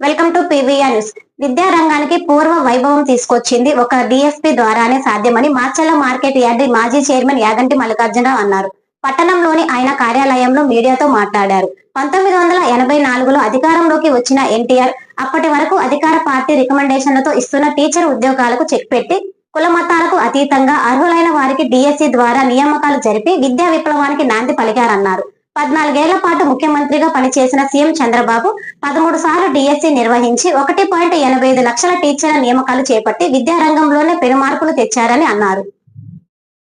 Welcome to PVR news విద్యా రంగానికి పూర్వ వైభవం తీసుకొచ్చింది ఒక డిఎస్పీ ద్వారానే సాధ్యమని మార్చల మార్కెట్ యార్డ్ మాజీ చైర్మన్ యాగంటి మల్లికార్జునరావు అన్నారు. పట్టణంలోని ఆయన కార్యాలయంలో మీడియాతో మాట్లాడారు. పంతొమ్మిది వందల ఎనభై నాలుగులో అధికారంలోకి వచ్చిన ఎన్టీఆర్ అప్పటి వరకు అధికార పార్టీ రికమెండేషన్లతో ఇస్తున్న టీచర్ ఉద్యోగాలకు చెక్ పెట్టి కుల మతాలకు అతీతంగా అర్హులైన వారికి డిఎస్సి ద్వారా నియామకాలు జరిపి విద్యా విప్లవానికి నాంది పలికారన్నారు. పద్నాలుగేళ్ళ పాటు ముఖ్యమంత్రిగా పనిచేసిన సీఎం చంద్రబాబు పదమూడు సార్లు డిఎస్సి నిర్వహించి ఒకటి పాయింట్ ఎనభై ఐదు లక్షల టీచర్ల నియామకాలు చేపట్టి విద్యారంగంలోనే పెనుమార్పులు తెచ్చారని అన్నారు.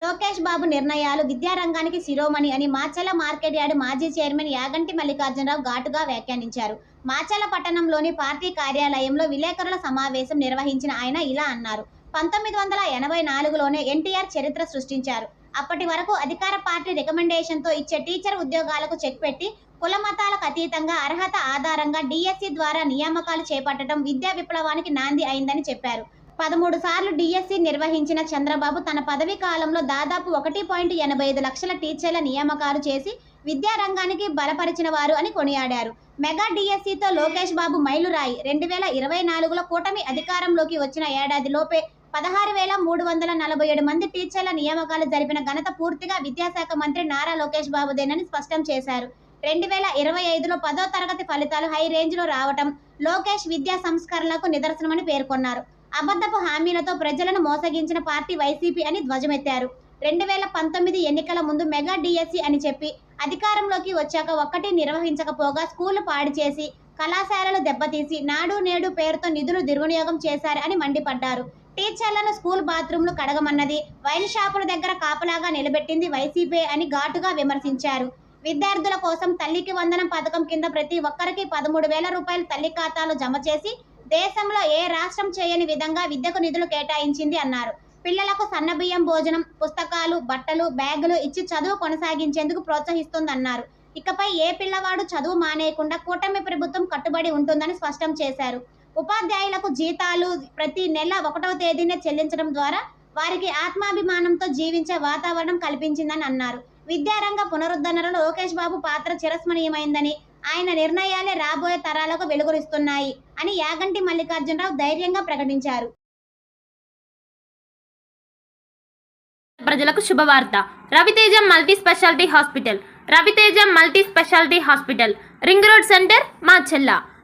లోకేష్ బాబు నిర్ణయాలు విద్యారంగానికి శిరోమణి అని మాచల మార్కెట్ యార్డ్ మాజీ చైర్మన్ యాగంటి మల్లికార్జునరావు ఘాటుగా వ్యాఖ్యానించారు. మాచల పట్టణంలోని పార్టీ కార్యాలయంలో విలేకరుల సమావేశం నిర్వహించిన ఆయన ఇలా అన్నారు. పంతొమ్మిది వందల ఎనభై నాలుగులోనే ఎన్టీఆర్ చరిత్ర సృష్టించారు. అప్పటి వరకు అధికార పార్టీ రికమెండేషన్తో ఇచ్చే టీచర్ ఉద్యోగాలకు చెక్ పెట్టి కుల మతాలకు అతీతంగా అర్హత ఆధారంగా డిఎస్సి ద్వారా నియామకాలు చేపట్టడం విద్యా విప్లవానికి నాంది అయిందని చెప్పారు. పదమూడు సార్లు డిఎస్సి నిర్వహించిన చంద్రబాబు తన పదవీ కాలంలో దాదాపు ఒకటి పాయింట్ ఎనభై ఐదు లక్షల టీచర్ల నియామకాలు చేసి విద్యారంగానికి బలపరిచిన వారు అని కొనియాడారు. మెగా డిఎస్సితో లోకేష్ బాబు మైలురాయి. రెండు వేల ఇరవై నాలుగులో కూటమి అధికారంలోకి వచ్చిన ఏడాది లోపే పదహారు వేల మూడు వందల నలభై ఏడు మంది టీచర్ల నియామకాలు జరిపిన ఘనత పూర్తిగా విద్యాశాఖ మంత్రి నారా లోకేష్ బాబుదేనని స్పష్టం చేశారు. రెండు వేల ఇరవై ఐదులో పదో తరగతి ఫలితాలు హై రేంజ్లో రావటం లోకేష్ విద్యా సంస్కరణలకు నిదర్శనమని పేర్కొన్నారు. అబద్ధపు హామీలతో ప్రజలను మోసగించిన పార్టీ వైసీపీ అని ధ్వజమెత్తారు. రెండు వేల పంతొమ్మిది ఎన్నికల ముందు మెగా డిఎస్సి అని చెప్పి అధికారంలోకి వచ్చాక ఒక్కటి నిర్వహించకపోగా స్కూళ్ళు పాడు చేసి కళాశాలలు దెబ్బతీసి నాడు నేడు పేరుతో నిధులు దుర్వినియోగం చేశారు అని మండిపడ్డారు. టీచర్లను స్కూల్ బాత్రూంలు కడగమన్నది వైన్ షాపుల దగ్గర కాపలాగా నిలబెట్టింది వైసీపీ అని ఘాటుగా విమర్శించారు. విద్యార్థుల కోసం తల్లికి వందనం పథకం కింద ప్రతి ఒక్కరికి పదమూడు వేల రూపాయలు తల్లి ఖాతాలు జమ చేసి దేశంలో ఏ రాష్ట్రం చేయని విధంగా విద్యకు నిధులు కేటాయించింది అన్నారు. పిల్లలకు సన్నబియ్యం భోజనం పుస్తకాలు బట్టలు బ్యాగులు ఇచ్చి చదువు కొనసాగించేందుకు ప్రోత్సహిస్తుందన్నారు. ఇకపై ఏ పిల్లవాడు చదువు మానేయకుండా కూటమి ప్రభుత్వం కట్టుబడి ఉంటుందని స్పష్టం చేశారు. ఉపాధ్యాయులకు జీతాలు ప్రతి నెల ఒకటవ తేదీనే చెల్లించడం ద్వారా వారికి ఆత్మాభిమానంతో జీవించే వాతావరణం కల్పించిందని అన్నారు. విద్యారంగ పునరుద్ధరణలో లోకేష్ బాబు పాత్ర చిరస్మరణీయమైందని ఆయన నిర్ణయాలే రాబోయే తరాలకు వెలుగురిస్తున్నాయి అని యాగంటి మల్లికార్జునరావు ధైర్యంగా ప్రకటించారు. ప్రజలకు శుభవార్త. Raviteja multi speciality hospital. Raviteja multi speciality hospital. Ring road center మా చెల్ల